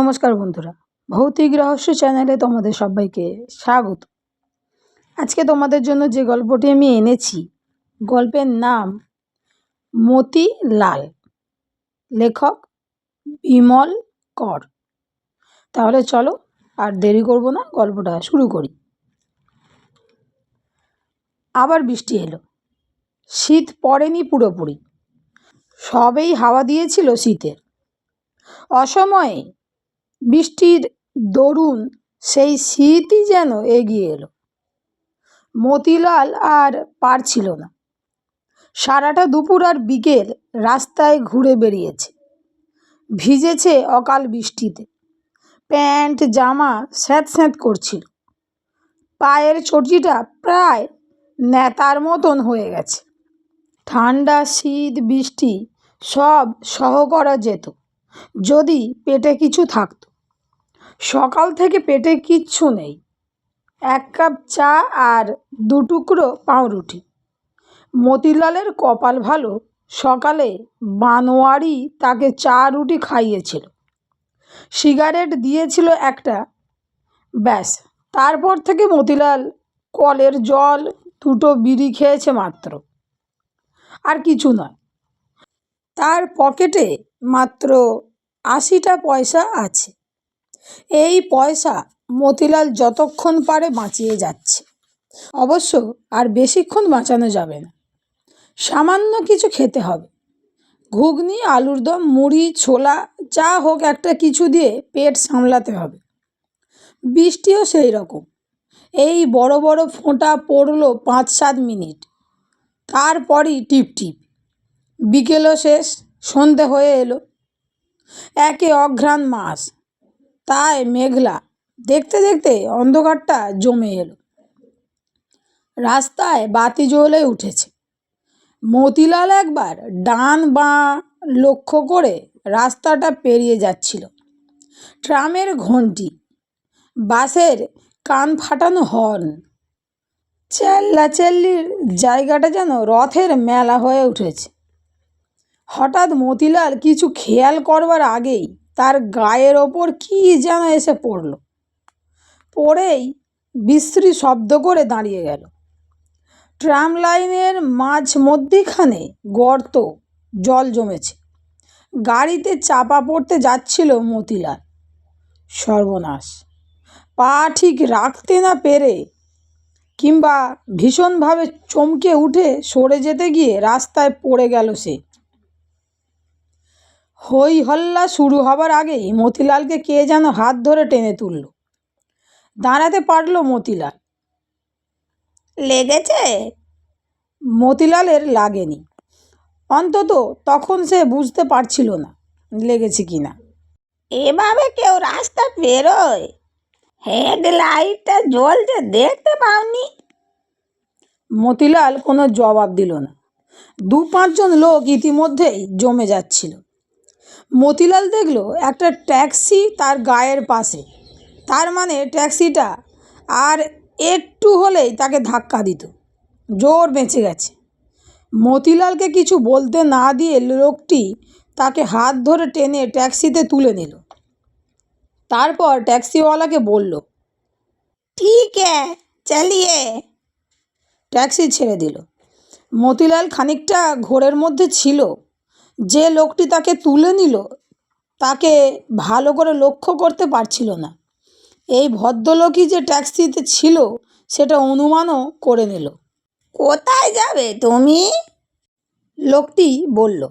নমস্কার বন্ধুরা। ভৌতিক রহস্য চ্যানেলে তোমাদের সবাইকে স্বাগত। আজকে তোমাদের জন্য যে গল্পটি আমি এনেছি, গল্পের নাম মতি লাল লেখক বিমল কর। তাহলে চলো আর দেরি করব না, গল্পটা শুরু করি। আবার বৃষ্টি এলো। শীত পড়েনি পুরোপুরি। সবেই হাওয়া দিয়েছিল শীতের অসময়ে বৃষ্টির দরুন সেই শীতই যেন এগিয়ে এলো। মতিলাল আর পারছিল না। সারাটা দুপুর আর বিকেল রাস্তায় ঘুরে বেরিয়েছে ভিজেছে অকাল বৃষ্টিতে। প্যান্ট, জামা স্যাঁত স্যাঁত করছিল। পায়ের চটিটা প্রায় নেতার মতন হয়ে গেছে। ঠান্ডা, শীত, বৃষ্টি সব সহ করা যেত। যদি পেটে কিছু থাকতো। সকাল থেকে পেটে কিচ্ছু নেই। এক কাপ চা আর দু টুকরো পাউরুটি। মতিলালের কপাল ভালো, সকালে বানোয়ারি তাকে চা রুটি খাইয়েছিল। সিগারেট দিয়েছিল একটা। ব্যাস, তারপর থেকে মতিলাল কলের জল দুটো বিড়ি খেয়েছে মাত্র। আর কিছু নয়। তার পকেটে মাত্র আশিটা পয়সা আছে। এই পয়সা মতিলাল যতক্ষণ পারে বাঁচিয়ে যাচ্ছে। অবশ্য আর বেশিক্ষণ বাঁচানো যাবে না। সামান্য কিছু খেতে হবে। ঘুগনি, আলুর দম, মুড়ি, ছোলা, যা হোক একটা কিছু দিয়ে পেট সামলাতে হবে। বৃষ্টিও সেই রকম। এই বড় বড় ফোঁটা পড়ল পাঁচ সাত মিনিট। তারপরই টিপ টিপ। বিকেলও শেষ, সন্ধে হয়ে এলো। একে অঘ্রাণ মাস। তাই মেঘলা। দেখতে দেখতে অন্ধকারটা জমে এলো। রাস্তায় বাতি জ্বলে উঠেছে। মতিলাল একবার ডান বাঁ লক্ষ্য করে রাস্তাটা পেরিয়ে যাচ্ছিল। ট্রামের ঘন্টি, বাসের কান ফাটানো হর্ন। চেল্লাচেল্লির জায়গাটা যেন রথের মেলা হয়ে উঠেছে। হঠাৎ মতিলাল কিছু খেয়াল করবার আগেই তার গায়ের ওপর কী যেন এসে পড়ল। পড়েই বিশ্রী শব্দ করে দাঁড়িয়ে গেল। ট্রাম লাইনের মাঝ মধ্যিখানে গর্ত, জল জমেছে। গাড়িতে চাপা পড়তে যাচ্ছিল মতিলাল। সর্বনাশ। পা ঠিক রাখতে না পেরে কিংবা ভীষণভাবে চমকে উঠে সরে যেতে গিয়ে রাস্তায় পড়ে গেল সে। হই হল্লা শুরু হবার আগেই মতিলালকে কে যেন হাত ধরে টেনে তুলল। দাঁড়াতে পারল মতিলাল। লেগেছে? মতিলালের লাগেনি। অন্তত তখন সে বুঝতে পারছিল না লেগেছে কি না। এভাবে কেউ রাস্তা পেরোয় হেডলাইটটা জ্বলছে দেখতে পাওনি? মতিলাল কোনো জবাব দিল না। দু পাঁচজন লোক ইতিমধ্যেই জমে যাচ্ছিল। মতিলাল দেখল একটা ট্যাক্সি তার গায়ের পাশে। তার মানে ট্যাক্সিটা আর একটু হলেই তাকে ধাক্কা দিত। জোর বেঁচে গেছে। মতিলালকে কিছু বলতে না দিয়ে লোকটি তাকে হাত ধরে টেনে ট্যাক্সিতে তুলে নিল। তারপর ট্যাক্সিওয়ালাকে বলল, ঠিক চালিয়ে। ট্যাক্সি ছেড়ে দিল। মতিলাল খানিকটা ঘোরের মধ্যে ছিল। যে লোকটি তাকে তুলে নিল, তাকে ভালো করে লক্ষ্য করতে পারছিল না। এই ভদ্রলোকই যে ট্যাক্সিতে ছিল, সেটা অনুমানও করে নিল। কোথায় যাবে তুমি? লোকটি বলল।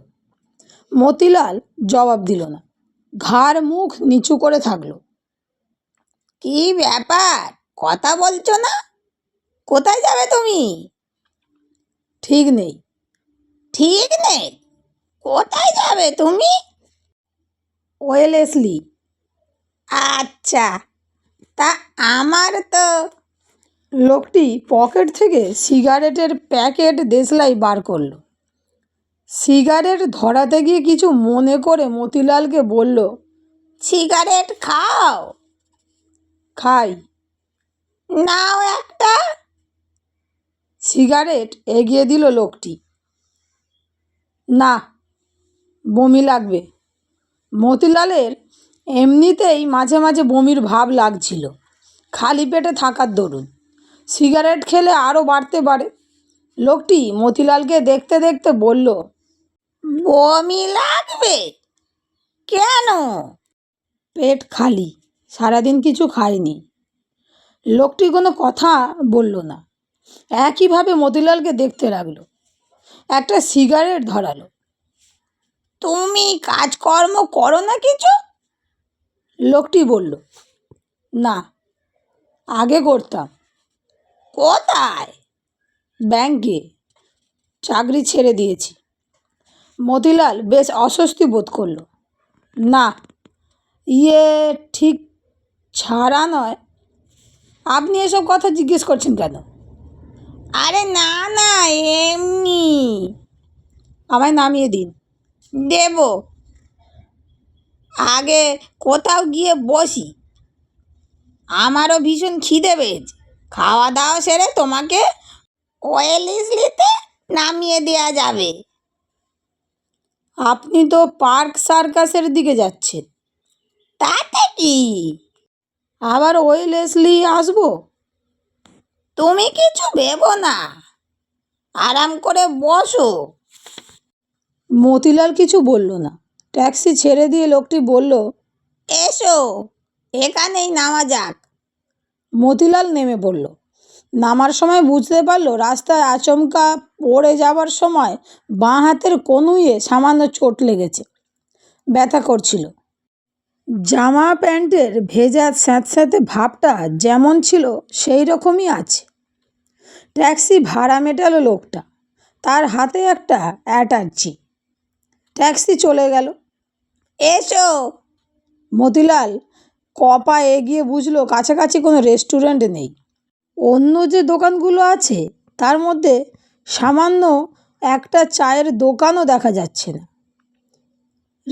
মতিলাল জবাব দিল না। ঘাড় মুখ নিচু করে থাকল। কি ব্যাপার? কথা বলছো না? কোথায় যাবে তুমি? ঠিক নেই। ঠিক নেই? কোথায় যাবে তুমি? ওয়েলেসলি আচ্ছা তা আমার তো লোকটি পকেট থেকে সিগারেটের প্যাকেট দেশলাই বার করল। সিগারেট ধরাতে গিয়ে কিছু মনে করে মতিলালকে বলল সিগারেট খাও। খাই। নাও একটা। সিগারেট এগিয়ে দিল লোকটি। না বমি লাগবে। মতিলালের এমনিতেই মাঝে মাঝে বমির ভাব লাগছিল। খালি পেটে থাকার দরুন। সিগারেট খেলে আরও বাড়তে পারে। লোকটি মতিলালকে দেখতে দেখতে বলল, বমি লাগবে? কেন? পেট খালি, সারাদিন কিছু খায়নি লোকটি কোনো কথা বলল না। একইভাবে মতিলালকে দেখতে লাগল। একটা সিগারেট ধরালো। তুমি কাজকর্ম করো না কিছু? লোকটি বলল, না, আগে করতাম। কোথায়? ব্যাংকে। চাকরি ছেড়ে দিয়েছি। মতিলাল বেশ অস্বস্তি বোধ করল, না ইয়ে ঠিক ছাড়া নয়। আপনি এসব কথা জিজ্ঞেস করছেন কেন? আরে না না, এমনি। আমায় নামিয়ে দিন। দেব। আগে কোথাও গিয়ে বসি। আমারও ভীষণ খিদে পেয়েছে। খাওয়া দাওয়া সেরে তোমাকে ওয়েল ইসলিতে নামিয়ে দেওয়া যাবে। আপনি তো পার্ক সার্কাসের দিকে যাচ্ছেন। তাতে কি? আবার ওই লেসলি আসব? তুমি কিছু ভেবো না। আরাম করে বসো। মতিলাল কিছু বলল না। ট্যাক্সি ছেড়ে দিয়ে লোকটি বলল এসো এখানেই নামা যাক। মতিলাল নেমে পড়ল। নামার সময় বুঝতে পারল রাস্তায় আচমকা পড়ে যাবার সময় বাঁ হাতের কনুইয়ে সামান্য চোট লেগেছে। ব্যথা করছিল। জামা প্যান্টের ভেজা স্যাঁতস্যাঁতে ভাবটা যেমন ছিল সেই রকমই আছে। ট্যাক্সি ভাড়া মেটালো লোকটা। তার হাতে একটা অ্যাটার্জি ট্যাক্সি চলে গেল। এসো। মতিলাল কপা এগিয়ে বুঝলো কাছাকাছি কোনো রেস্টুরেন্ট নেই। অন্য যে দোকানগুলো আছে, তার মধ্যে সামান্য একটা চায়ের দোকানও দেখা যাচ্ছে না।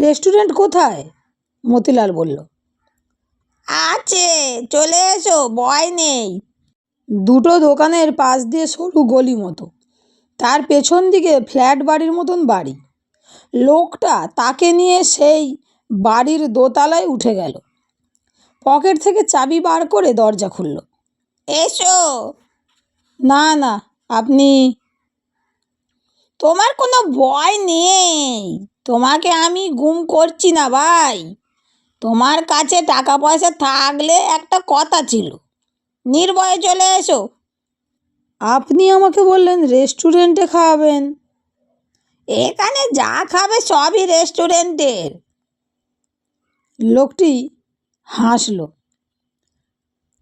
রেস্টুরেন্ট কোথায়? মতিলাল বলল। আছে, চলে এসো, ভয় নেই। দুটো দোকানের পাশ দিয়ে সরু গলি মতো। তার পেছন দিকে ফ্ল্যাট বাড়ির মতন বাড়ি। লোকটা তাকে নিয়ে সেই বাড়ির দোতলায় উঠে গেল। পকেট থেকে চাবি বার করে দরজা খুলল। এসো! না না, আপনি তোমার কোনো ভয় নেই। তোমাকে আমি গুম করছি না ভাই। তোমার কাছে টাকা পয়সা থাকলে একটা কথা ছিল। নির্ভয়ে চলে এসো। আপনি আমাকে বললেন রেস্টুরেন্টে খাওয়াবেন। এখানে যা খাবে সবই রেস্টুরেন্টের। লোকটি হাসলো।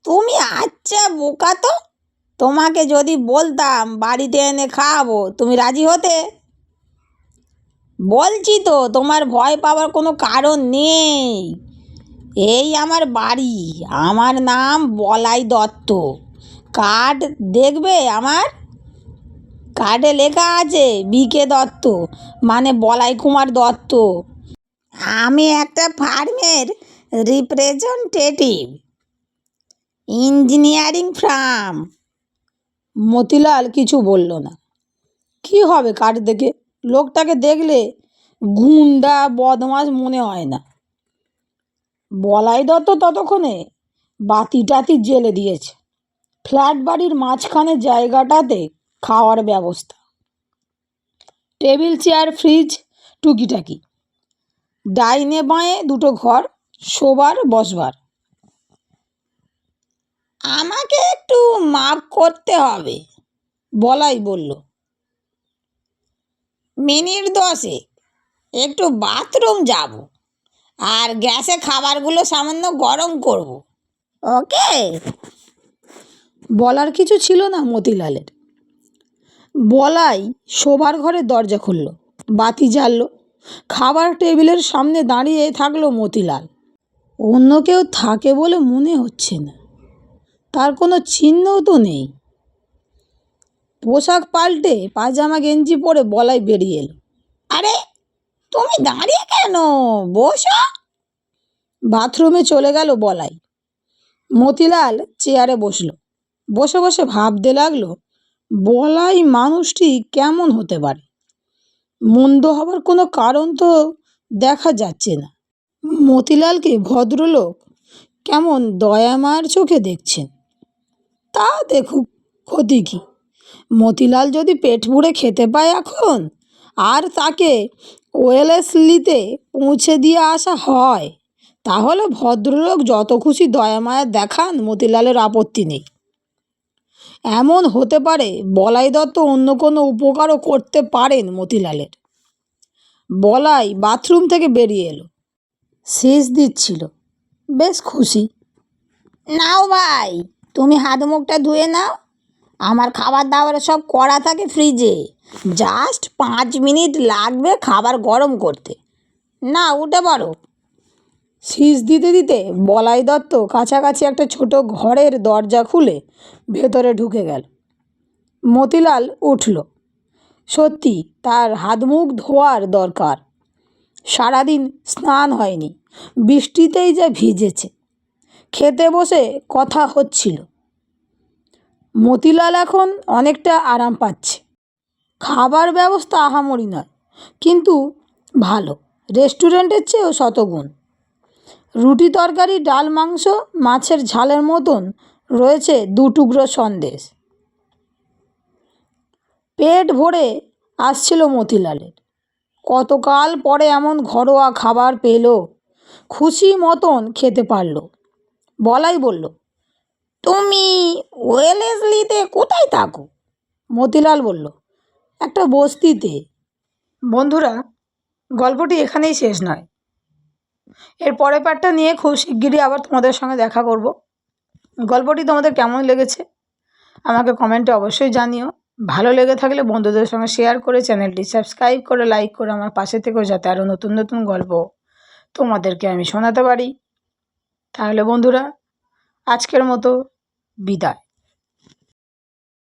তুমি আচ্ছা বোকা তো। তোমাকে যদি বলতাম বাড়িতে এনে খাওয়াবো, তুমি রাজি হতে? বলছি তো, তোমার ভয় পাওয়ার কোনো কারণ নেই। এই আমার বাড়ি, আমার নাম বলাই দত্ত। কার্ড দেখবে আমার? কার্ডে লেখা আছে বিকে দত্ত মানে বলাই কুমার দত্ত। আমি একটা ফার্মের রিপ্রেজেন্টেটিভ, ইঞ্জিনিয়ারিং ফার্ম। মতিলাল কিছু বলল না। কি হবে কাঠ দেখে? লোকটাকে দেখলে গুন্ডা বদমাস মনে হয় না। বলাই দত্ত ততক্ষণে বাতি টাতি জেলে দিয়েছে। ফ্ল্যাট বাড়ির মাঝখানে জায়গাটাতে খাওয়ার ব্যবস্থা। টেবিল, চেয়ার, ফ্রিজ, টুকিটাকি। ডাইনে বাঁয়ে দুটো ঘর, শোবার, বসবার। আমাকে একটু মাপ করতে হবে, বলাই বলল। মিনিট দশে একটু বাথরুম যাব আর গ্যাসে খাবারগুলো সামান্য গরম করব, ওকে? বলার কিছু ছিল না মতিলালের। বলাই শোবার ঘরের দরজা খুলল, বাতি জ্বাললো, খাবার টেবিলের সামনে দাঁড়িয়ে থাকল মতিলাল। অন্য কেউ থাকে বলে মনে হচ্ছে না। তার কোনো চিহ্নও তো নেই। পোশাক পাল্টে পাজামা গেঞ্জি পরে বলাই বেরিয়ে এলো। আরে, তুমি দাঁড়িয়ে কেন? বসো। বাথরুমে চলে গেল বলাই। মতিলাল চেয়ারে বসল। বসে বসে ভাবতে লাগল বলাই মানুষটি কেমন হতে পারে? মন্দ হবার কোনো কারণ তো দেখা যাচ্ছে না। মতিলালকে ভদ্রলোক কেমন দয়ামার চোখে দেখছেন? তা দেখুক ক্ষতি কী? মতিলাল যদি পেট পুড়ে খেতে পায় এখন, আর তাকে ওয়েলেসলিতে পৌঁছে দিয়ে আসা হয়, তাহলে ভদ্রলোক যত খুশি দয়া মায়া দেখান মতিলালের আপত্তি নেই। এমন হতে পারে বলাই দত্ত অন্য কোনো উপকারও করতে পারেন মতিলালের। বলাই বাথরুম থেকে বেরিয়ে এলো। শেষ দিচ্ছিল। বেশ খুশি। নাও ভাই, তুমি হাত মুখটা ধুয়ে নাও। আমার খাবার দাবার সব করা থাকে ফ্রিজে। জাস্ট পাঁচ মিনিট লাগবে খাবার গরম করতে। না উঠে পড়ো। শীষ দিতে দিতে বলাই দত্ত কাছাকাছি একটা ছোট ঘরের দরজা খুলে ভেতরে ঢুকে গেল। মতিলাল উঠল। সত্যি, তার হাত মুখ ধোয়ার দরকার। সারাদিন স্নান হয়নি, বৃষ্টিতেই যা ভিজেছে। খেতে বসে কথা হচ্ছিল। মতিলাল এখন অনেকটা আরাম পাচ্ছে। খাবার ব্যবস্থা আহামরি নয়, কিন্তু ভালো। রেস্টুরেন্টের চেয়েও শতগুণ। রুটি তরকারি, ডাল মাংস, মাছের ঝালের মতন রয়েছে দু টুকরো সন্দেশ। পেট ভরে আসছিল মতিলালের। কতকাল পরে এমন ঘরোয়া খাবার পেল, খুশি মতন খেতে পারল। বলাই বলল, তুমি ওয়েলেসলিতে কোথায় থাকো? মতিলাল বলল, একটা বস্তিতে। বন্ধুরা, গল্পটি এখানেই শেষ নয়। এর পরের পার্টটা নিয়ে খুব শিগগিরই আবার তোমাদের সঙ্গে দেখা করব। গল্পটি তোমাদের কেমন লেগেছে? আমাকে কমেন্টে অবশ্যই জানিও। ভালো লেগে থাকলে বন্ধুদের সঙ্গে শেয়ার করে চ্যানেলটি সাবস্ক্রাইব করে লাইক করে আমার পাশে থেকেও যাতে আরও নতুন নতুন গল্প তোমাদেরকে আমি শোনাতে পারি। তাহলে বন্ধুরা, আজকের মতো বিদায়।